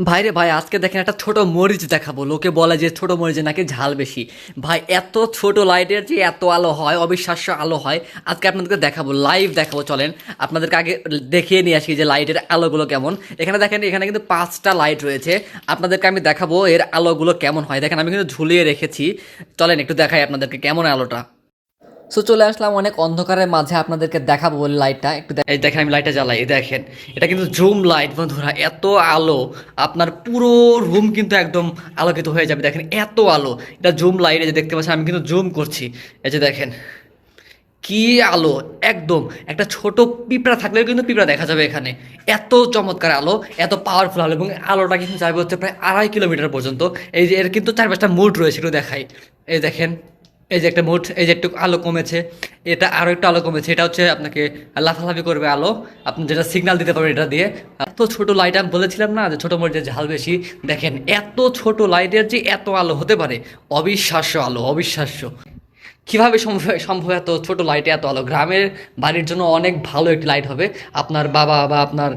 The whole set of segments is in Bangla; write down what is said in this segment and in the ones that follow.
ভাইরে ভাই, আজকে দেখেন একটা ছোট মরিচ দেখাবো। লোকে বলে যে ছোট মরিচে নাকি ঝাল বেশি। ভাই, এত ছোট লাইটের যে এত আলো হয়, অবিশ্বাস্য আলো হয়, আজকে আপনাদেরকে দেখাবো লাইভ দেখাবো, চলেন। আপনাদেরকে আগে দেখিয়ে নিয়ে আসি যে লাইটের আলোগুলো কেমন। এখানে দেখেন, এখানে কিন্তু পাঁচটা লাইট রয়েছে। আপনাদেরকে আমি দেখাবো এর আলোগুলো কেমন হয়। দেখেন, আমি কিন্তু ঝুলিয়ে রেখেছি। চলেন, একটু দেখাই আপনাদেরকে কেমন আলোটা। সো চলে আসলাম অনেক অন্ধকারের মাঝে আপনাদেরকে দেখাবো বলে লাইটটা একটু এই দেখেন, আমি লাইটটা জ্বালাই, এই দেখেন। এটা কিন্তু জুম লাইট বন্ধুরা, এত আলো। আপনার পুরো রুম কিন্তু একদম আলোকিত হয়ে যাবে। দেখেন, এত আলো। এটা জুম লাইট যে দেখতে পাচ্ছেন, আমি কিন্তু জুম করছি। এই যে দেখেন, কি আলো, একদম। একটা ছোট পিঁপড়া থাকলেও কিন্তু পিঁপড়া দেখা যাবে এখানে। এত চমৎকার আলো, এত পাওয়ারফুল আলো, এবং আলোটা কিন্তু যাবে হচ্ছে প্রায় আড়াই কিলোমিটার পর্যন্ত। এই যে এর কিন্তু চার পাঁচটা মুড রয়েছে, একটু দেখাই। এই দেখেন এই যে একটা মুড এই যে একটু আলো কমেছে, এটা আরও একটু আলো কমেছে, এটা হচ্ছে আপনাকে লাফালাফি করবে আলো, আপনি যেটা সিগন্যাল দিতে পারবেন এটা দিয়ে। এত ছোট লাইট আমি বলেছিলাম না যে ছোটো মরিচের ঝাল বেশি? দেখেন, এত ছোট লাইটের যে এত আলো হতে পারে, অবিশ্বাস্য আলো, অবিশ্বাস্য। কীভাবে সম্ভব সম্ভব এত ছোট লাইটে এত আলো? গ্রামের বাড়ির জন্য অনেক ভালো একটি লাইট হবে। আপনার বাবা বা আপনার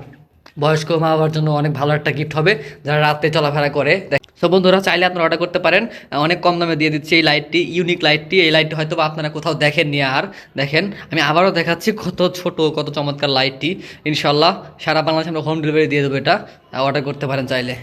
বয়স্ক মা বাবার জন্য অনেক ভালো একটা গিফট হবে, যারা রাতে চলাফেরা করে। সব বন্ধুরা, চাইলে আপনারা অর্ডার করতে পারেন। অনেক কম দামে দিয়ে দিচ্ছি এই লাইটটি ইউনিক লাইটটি এই লাইটটি হয়তো আপনারা কোথাও দেখেন দেখেননি আর। দেখেন, আমি আবারও দেখাচ্ছি কত ছোট, কত চমৎকার লাইটটি ইনশাল্লাহ সারা বাংলাদেশে আমরা হোম ডেলিভারি দিয়ে দেবো এটা। অর্ডার করতে পারেন চাইলে।